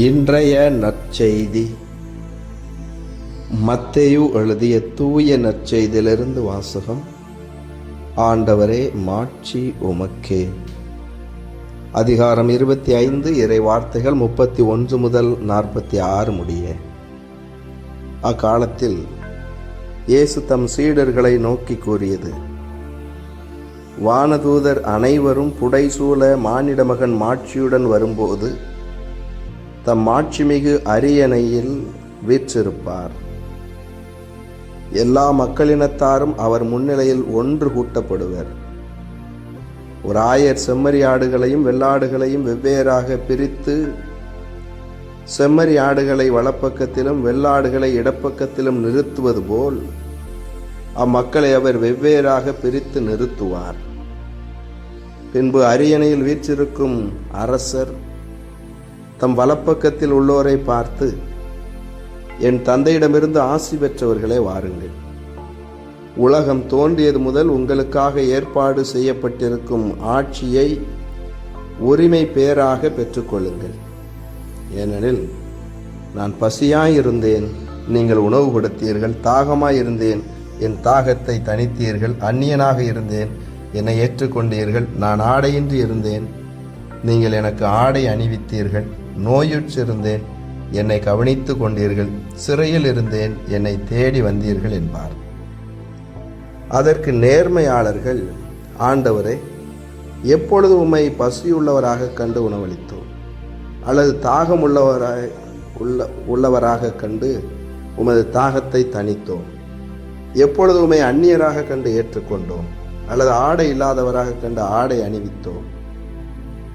இன்றைய நற்செய்தி. மத்தேயு எழுதிய தூய நற்செய்தியிலிருந்து வாசகம். ஆண்டவரே மாட்சி உமக்கே. அதிகாரம் இருபத்தி ஐந்து இறை வார்த்தைகள் முப்பத்தி ஒன்று முதல் நாற்பத்தி ஆறு முடிய. அக்காலத்தில் இயேசு தம் சீடர்களை நோக்கி கூறியது வானதூதர் அனைவரும் புடைசூழ மானிட மகன் மாட்சியுடன் வரும்போது தம் மாட்சிமிகு அரியணையில் வீற்றிருப்பார். எல்லா மக்களினத்தாரும் அவர் முன்னிலையில் ஒன்று கூட்டப்படுவர். ஒரு ஆயர் செம்மறி ஆடுகளையும் வெள்ளாடுகளையும் வெவ்வேறாக பிரித்து செம்மறி ஆடுகளை வலப்பக்கத்திலும் வெள்ளாடுகளை இடப்பக்கத்திலும் நிறுத்துவது போல் அம்மக்களை அவர் வெவ்வேறாக பிரித்து நிறுத்துவார். பின்பு அரியணையில் வீற்றிருக்கும் அரசர் தம் வலப்பக்கத்தில் உள்ளோரை பார்த்து என் தந்தையிடமிருந்து ஆசி பெற்றவர்களே வாருங்கள். உலகம் தோன்றியது முதல் உங்களுக்காக ஏற்பாடு செய்யப்பட்டிருக்கும் ஆட்சியை உரிமை பேராக பெற்றுக்கொள்ளுங்கள். ஏனெனில் நான் பசியாயிருந்தேன் நீங்கள் உணவு கொடுத்தீர்கள் தாகமாயிருந்தேன் என் தாகத்தை தனித்தீர்கள் அந்நியனாக இருந்தேன் என்னை ஏற்றுக்கொண்டீர்கள் நான் ஆடையின்றி இருந்தேன் நீங்கள் எனக்கு ஆடை அணிவித்தீர்கள். நோயுற்றிருந்தேன் என்னை கவனித்து கொண்டீர்கள் சிறையில் இருந்தேன் என்னை தேடி வந்தீர்கள் என்பார். அதற்கு நேர்மையாளர்கள் ஆண்டவரே எப்பொழுது உம்மை பசியுள்ளவராக கண்டு உணவளித்தோம்? அல்லது தாகம் உள்ளவராக உள்ள உள்ளவராக கண்டு உமது தாகத்தை தணித்தோம்? எப்பொழுது உம்மை அந்நியராக கண்டு ஏற்றுக்கொண்டோம்? அல்லது ஆடை இல்லாதவராக கண்டு ஆடை அணிவித்தோம்?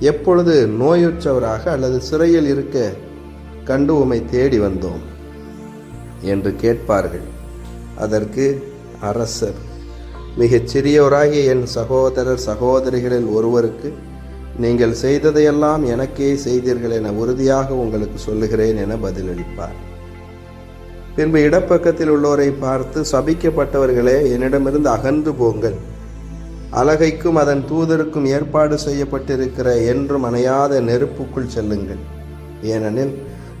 எப்பொழுது நோயுற்றவராக அல்லது சிறையில் இருக்க கண்டு உமை தேடி வந்தோம் என்று கேட்பார்கள். அதற்கு அரசர் மிகச் சிறியோராகிய என் சகோதரர் சகோதரிகளில் ஒருவருக்கு நீங்கள் செய்ததையெல்லாம் எனக்கே செய்தீர்கள் என உறுதியாக உங்களுக்கு சொல்லுகிறேன் என பதிலளிப்பார். பின்பு இடப்பக்கத்தில் உள்ளோரை பார்த்து சபிக்கப்பட்டவர்களே என்னிடமிருந்து அகன்று போங்கள். அலகைக்கும் அதன் தூதருக்கும் ஏற்பாடு செய்யப்பட்டிருக்கிற என்றும் அணையாத நெருப்புக்குள் செல்லுங்கள். ஏனெனில்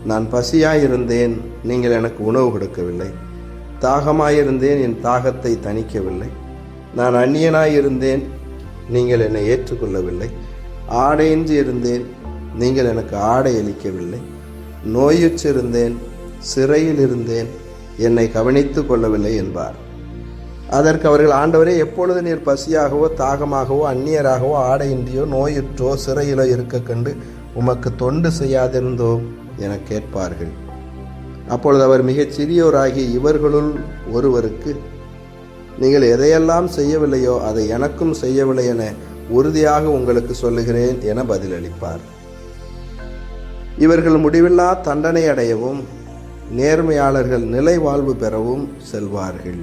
நான் பசியாயிருந்தேன் நீங்கள் எனக்கு உணவு கொடுக்கவில்லை. தாகமாயிருந்தேன் என் தாகத்தை தணிக்கவில்லை. நான் அந்நியனாயிருந்தேன் நீங்கள் என்னை ஏற்றுக்கொள்ளவில்லை. ஆடையின்றி இருந்தேன் நீங்கள் எனக்கு ஆடை அளிக்கவில்லை. நோயுற்றிருந்தேன் சிறையில் இருந்தேன் என்னை கவனித்து கொள்ளவில்லை என்பார். அதற்கு அவர்கள் ஆண்டவரே எப்பொழுது நீர் பசியாகவோ தாகமாகவோ அந்நியராகவோ ஆடையின்றியோ நோயுற்றோ சிறையிலோ இருக்க கண்டு உமக்கு தொண்டு செய்யாதிருந்தோம் என கேட்பார்கள். அப்பொழுது அவர் மிகச் சிறியோராகி இவர்களுள் ஒருவருக்கு நீங்கள் எதையெல்லாம் செய்யவில்லையோ அதை எனக்கும் செய்யவில்லை என உறுதியாக உங்களுக்கு சொல்லுகிறேன் என பதிலளிப்பார். இவர்கள் முடிவில்லா தண்டனை அடையவும் நேர்மையாளர்கள் நிலை வாழ்வு பெறவும் செல்வார்கள்.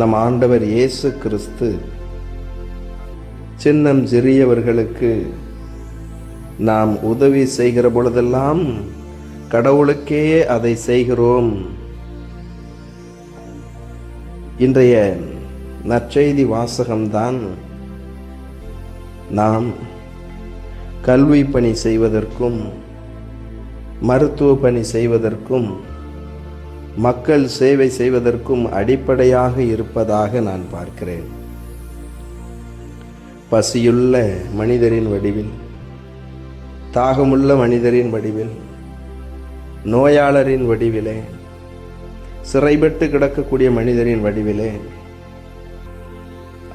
நம் ஆண்டவர் இயேசு கிறிஸ்து. சின்னம் சிறியவர்களுக்கு நாம் உதவி செய்கிற பொழுதெல்லாம் கடவுளுக்கே அதை செய்கிறோம். இன்றைய நற்செய்தி வாசகம்தான் நாம் கல்வி பணி செய்வதற்கும் மருத்துவ பணி செய்வதற்கும் மக்கள் சேவை செய்வதற்கும் அடிப்படையாக இருப்பதாக நான் பார்க்கிறேன். பசியுள்ள மனிதரின் வடிவில் தாகமுள்ள மனிதரின் வடிவில் நோயாளரின் வடிவிலே சிறைபட்டு கிடக்கக்கூடிய மனிதரின் வடிவிலே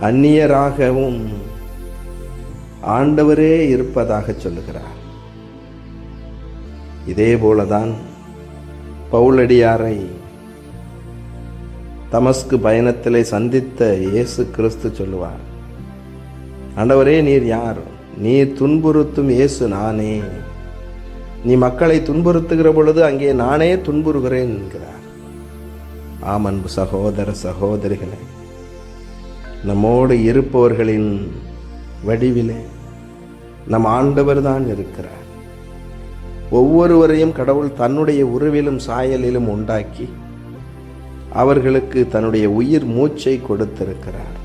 அந்நியராகவும் ஆண்டவரே இருப்பதாக சொல்லுகிறார். இதே போலதான் பவுலடியாரை தமஸ்கு பயணத்திலே சந்தித்த இயேசு கிறிஸ்து சொல்லுவார் ஆண்டவரே நீர் யார்? நீர் துன்புறுத்தும் இயேசு நானே. நீ மக்களை துன்புறுத்துகிற பொழுது அங்கே நானே துன்புறுகிறேன் என்கிறார். ஆம் அன்பு சகோதர சகோதரிகளே நம்மோடு இருப்பவர்களின் வடிவிலே நம் ஆண்டவர் தான் இருக்கிறார். ஒவ்வொருவரையும் கடவுள் தன்னுடைய உருவிலும் சாயலிலும் உண்டாக்கி அவர்களுக்கு தன்னுடைய உயிர் மூச்சை கொடுத்திருக்கிறார்.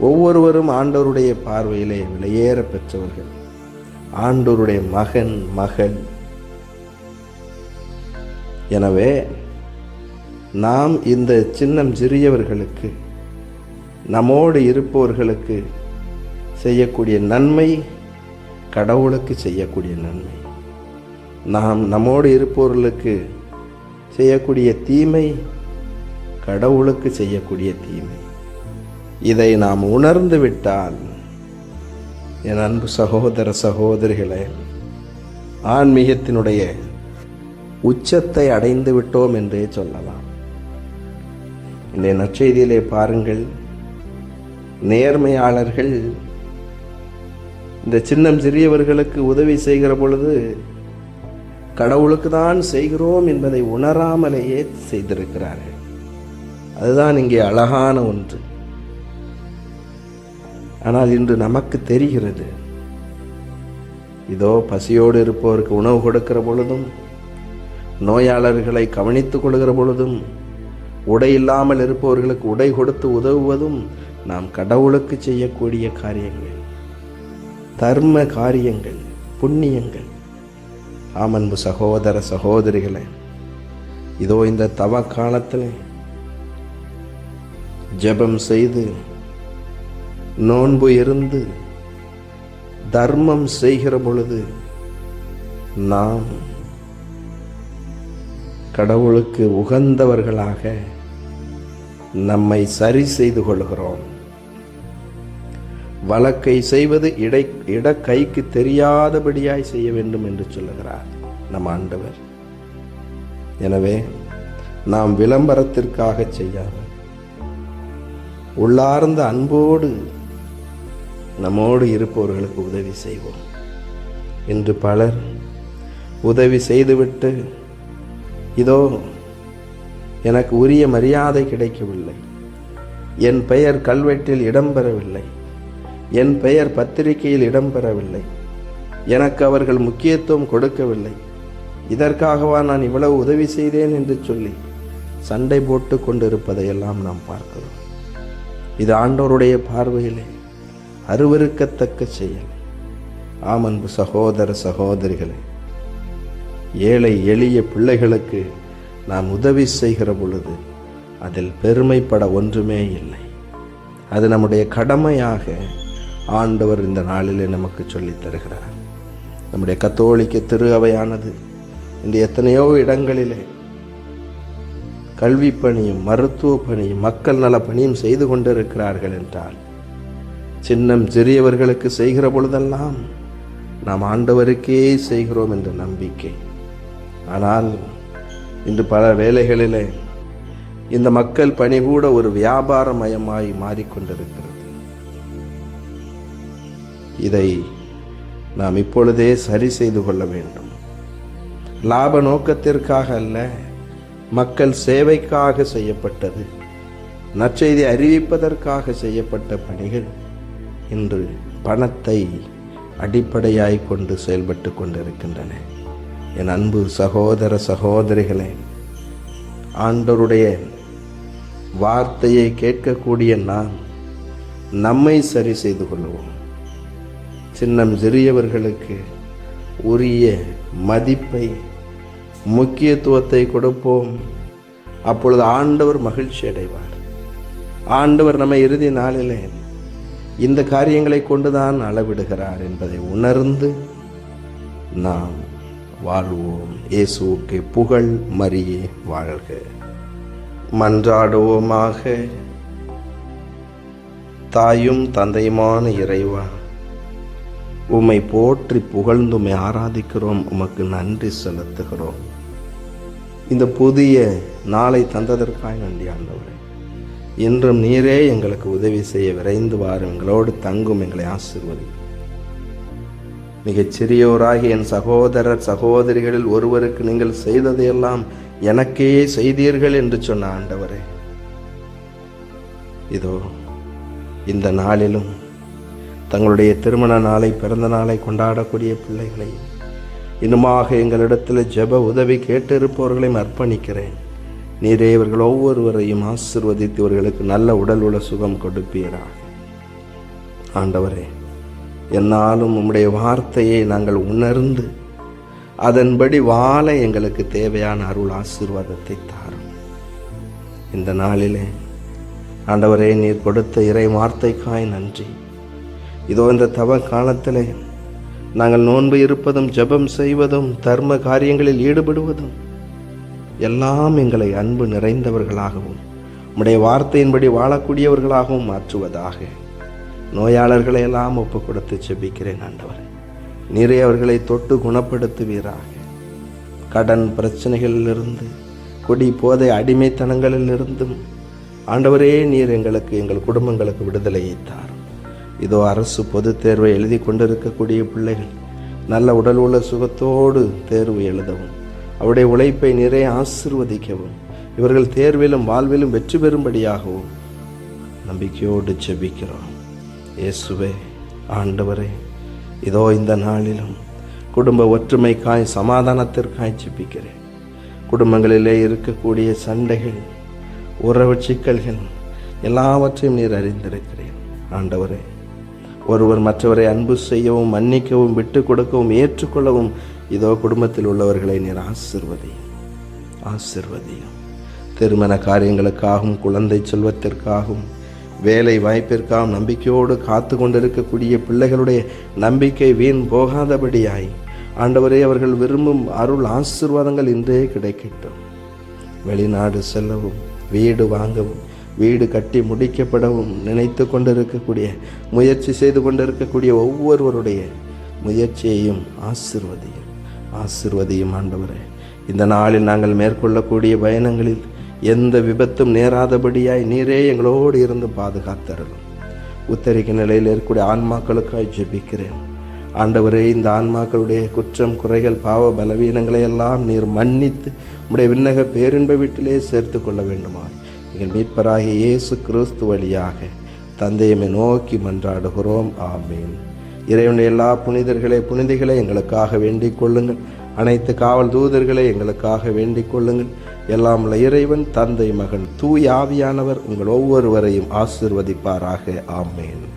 ஒவ்வொருவரும் ஆண்டவருடைய பார்வையிலே விலையேற பெற்றவர்கள். ஆண்டோருடைய மகன் மகள். எனவே நாம் இந்த சின்னம் சிறியவர்களுக்கு நம்மோடு இருப்பவர்களுக்கு செய்யக்கூடிய நன்மை கடவுளுக்கு செய்யக்கூடிய நன்மை. நாம் நம்மோடு இருப்பவர்களுக்கு செய்யக்கூடிய தீமை கடவுளுக்கு செய்யக்கூடிய தீமை. இதை நாம் உணர்ந்து விட்டால் என் அன்பு சகோதர சகோதரிகளே ஆன்மீகத்தினுடைய உச்சத்தை அடைந்து விட்டோம் என்றே சொல்லலாம். இந்த நற்செய்தியிலே பாருங்கள் நேர்மையாளர்கள் இந்த சின்னம் சிறியவர்களுக்கு உதவி செய்கிற பொழுது கடவுளுக்கு தான் செய்கிறோம் என்பதை உணராமலேயே செய்திருக்கிறார்கள். அதுதான் இங்கே அழகான ஒன்று. ஆனால் இன்று நமக்கு தெரிகிறது இதோ பசியோடு இருப்பவருக்கு உணவு கொடுக்கிற பொழுதும் நோயாளர்களை கவனித்துக் கொள்கிற பொழுதும் உடை இல்லாமல் இருப்பவர்களுக்கு உடை கொடுத்து உதவுவதும் நாம் கடவுளுக்கு செய்யக்கூடிய காரியங்கள். தர்ம காரியங்கள் புண்ணியங்கள். அன்பு சகோதர சகோதரிகளே இதோ இந்த தவ காலத்தில் ஜெபம் செய்து நோன்பு இருந்து தர்மம் செய்கிற பொழுது நாம் கடவுளுக்கு உகந்தவர்களாக நம்மை சரி செய்து கொள்கிறோம். வழக்கை செய்வது இடை இட கைக்கு தெரியாதபடியாய் செய்ய வேண்டும் என்று சொல்லுகிறார் நம் ஆண்டவர். எனவே நாம் விளம்பரத்திற்காக செய்யாமல் உள்ளார்ந்த அன்போடு நம்மோடு இருப்பவர்களுக்கு உதவி செய்வோம். என்று பலர் உதவி செய்துவிட்டு இதோ எனக்கு உரிய மரியாதை கிடைக்கவில்லை. என் பெயர் கல்வெட்டில் இடம்பெறவில்லை. என் பெயர் பத்திரிகையில் இடம்பெறவில்லை. எனக்கு அவர்கள் முக்கியத்துவம் கொடுக்கவில்லை. இதற்காகவா நான் இவ்வளவு உதவி செய்தேன் என்று சொல்லி சண்டை போட்டு கொண்டிருப்பதையெல்லாம் நாம் பார்க்கிறோம். இது ஆண்டோருடைய பார்வையிலே அருவருக்கத்தக்க செயல். ஆமன்பு சகோதர சகோதரிகளே ஏழை எளிய பிள்ளைகளுக்கு நாம் உதவி செய்கிற பொழுது அதில் பெருமைப்பட ஒன்றுமே இல்லை. அது நம்முடைய கடமையாக ஆண்டவர் இந்த நாளிலே நமக்கு சொல்லித் தருகிறார். நம்முடைய கத்தோலிக்க திரு அவையானது இந்த எத்தனையோ இடங்களிலே கல்வி பணியும் மருத்துவ பணியும் மக்கள் நல பணியும் செய்து கொண்டிருக்கிறார்கள் என்றால் சின்னம் சிறியவர்களுக்கு செய்கிற பொழுதெல்லாம் நாம் ஆண்டவருக்கே செய்கிறோம் என்ற நம்பிக்கை. ஆனால் இன்று பல வேலைகளிலே இந்த மக்கள் பணி கூட ஒரு வியாபாரமயமாய் மாறிக்கொண்டிருக்கிறது. இதை நாம் இப்பொழுதே சரி செய்து கொள்ள வேண்டும். லாப நோக்கத்திற்காக அல்ல மக்கள் சேவைக்காக செய்யப்பட்டது நற்செய்தி அறிவிப்பதற்காக செய்யப்பட்ட பணிகள் இன்று பணத்தை அடிப்படையாய் கொண்டு செயல்பட்டு கொண்டிருக்கின்றன. என் அன்பு சகோதர சகோதரிகளே ஆண்டோருடைய வார்த்தையை கேட்கக்கூடிய நாம் நம்மை சரி செய்து கொள்வோம் சின்னம் சிறியவர்களுக்கு உரிய மதிப்பை முக்கியத்துவத்தை கொடுப்போம். அப்பொழுது ஆண்டவர் மகிழ்ச்சி அடைவார். ஆண்டவர் நம்ம இறுதி நாளிலே இந்த காரியங்களை கொண்டுதான் அளவிடுகிறார் என்பதை உணர்ந்து நாம் வாழ்வோம். இயேசுவுக்கு புகழ் மரியே வாழ்க. மன்றாடுவோமாக. தாயும் தந்தையுமான இறைவா உம்மை போற்றி புகழ்ந்து உம்மை ஆராதிக்கிறோம் உமக்கு நன்றி செலுத்துகிறோம். இந்த புதிய நாளை தந்ததற்காக நன்றி ஆண்டவரே. இன்றும் நீரே எங்களுக்கு உதவி செய்ய விரைந்து வாரும் எங்களோடு தங்கும் எங்களை ஆசிர்வதி மிகச்சிறியோராகிய என் சகோதரர் சகோதரிகளில் ஒருவருக்கு நீங்கள் செய்ததையெல்லாம் எனக்கே செய்தீர்கள் என்று சொன்ன ஆண்டவரே. இதோ இந்த நாளிலும் தங்களுடைய திருமண நாளை பிறந்த நாளை கொண்டாடக்கூடிய பிள்ளைகளை இன்னுமாக எங்களிடத்தில் ஜெப உதவி கேட்டிருப்பவர்களையும் அர்ப்பணிக்கிறேன். நீரே இவர்கள் ஒவ்வொருவரையும் ஆசிர்வதித்து இவர்களுக்கு நல்ல உடல் உள்ள சுகம் கொடுப்பீராக. ஆண்டவரே என்னாலும் உம்முடைய வார்த்தையை நாங்கள் உணர்ந்து அதன்படி வாழ எங்களுக்கு தேவையான அருள் ஆசீர்வாதத்தை தாரும். இந்த நாளிலே ஆண்டவரே நீர் கொடுத்த இறை வார்த்தைக்காய் நன்றி. இதோ இந்த தவ காலத்திலே நாங்கள் நோன்பு இருப்பதும் ஜெபம் செய்வதும் தர்ம காரியங்களில் ஈடுபடுவதும் எல்லாம் எங்களை அன்பு நிறைந்தவர்களாகவும் உம்முடைய வார்த்தையின்படி வாழக்கூடியவர்களாகவும் மாற்றுவதாக நோயாளர்களை எல்லாம் ஒப்பு கொடுத்து செபிக்கிறேன் ஆண்டவர். நீரே அவர்களை தொட்டு குணப்படுத்துவீராக. கடன் பிரச்சனைகளிலிருந்து கொடி போதை அடிமைத்தனங்களிலிருந்தும் ஆண்டவரே நீர் எங்களுக்கு எங்கள் குடும்பங்களுக்கு விடுதலையை தாரும். இதோ அரசு பொதுத் தேர்வை எழுதி கொண்டிருக்கக்கூடிய பிள்ளைகள் நல்ல உடல் உள்ள சுகத்தோடு தேர்வு எழுதவும் அவருடைய உழைப்பை நிறைய ஆசிர்வதிக்கவும் இவர்கள் தேர்விலும் வாழ்விலும் வெற்றி பெறும்படியாகவும் நம்பிக்கையோடு செபிக்கிறோம் இயேசுவே ஆண்டவரே இதோ இந்த நாளிலும் குடும்ப ஒற்றுமைக்காய் சமாதானத்திற்காய் செபிக்கிறேன் குடும்பங்களிலே இருக்கக்கூடிய சண்டைகள் உறவு சிக்கல்கள் எல்லாவற்றையும் நீர் அறிந்திருக்கிறேன். ஆண்டவரே ஒருவர் மற்றவரை அன்பு செய்யவும் மன்னிக்கவும் விட்டு கொடுக்கவும் ஏற்றுக்கொள்ளவும் இதோ குடும்பத்தில் உள்ளவர்களை நீர் ஆசிர்வதியும். ஆசிர்வதியும். திருமண காரியங்களுக்காகவும் குழந்தை செல்வத்திற்காகவும் வேலை வாய்ப்பிற்காகவும் நம்பிக்கையோடு காத்து கொண்டிருக்கக்கூடிய பிள்ளைகளுடைய நம்பிக்கை வீண் போகாதபடியாய் ஆண்டவரே அவர்கள் விரும்பும் அருள் ஆசிர்வாதங்கள் இன்றே கிடைக்கட்டும். வெளிநாடு செல்லவும் வீடு வாங்கவும் வீடு கட்டி முடிக்கப்படவும் நினைத்து கொண்டிருக்கக்கூடிய முயற்சி செய்து கொண்டிருக்கக்கூடிய ஒவ்வொருவருடைய முயற்சியையும் ஆசிர்வதியும் ஆசிர்வதியும் ஆண்டவரே. இந்த நாளில் நாங்கள் மேற்கொள்ளக்கூடிய பயணங்களில் எந்த விபத்தும் நேராதபடியாய் நீரே எங்களோடு இருந்து பாதுகாத்தரலும் உத்தரிக்க நிலையில் இருக்கக்கூடிய ஆன்மாக்களுக்காய் ஜெபிக்கிறேன். ஆண்டவரே இந்த ஆன்மாக்களுடைய குற்றம் குறைகள் பாவ பலவீனங்களை எல்லாம் நீர் மன்னித்து உடைய விண்ணக பேரின்ப வீட்டிலே சேர்த்து கொள்ள வேண்டுமா எங்கள் மீட்பராகிய இயேசு கிறிஸ்து வழியாக தந்தையமை நோக்கி மன்றாடுகிறோம். ஆமீன். இறைவனுடைய எல்லா புனிதர்களே புனிதிகளை எங்களுக்காக வேண்டிக் கொள்ளுங்கள். அனைத்து காவல் தூதர்களை எங்களுக்காக வேண்டிக் கொள்ளுங்கள். எல்லாம் உள்ள இறைவன் தந்தை மகன் தூய் ஆவியானவர் உங்கள் ஒவ்வொருவரையும் ஆசிர்வதிப்பாராக. ஆமேன்.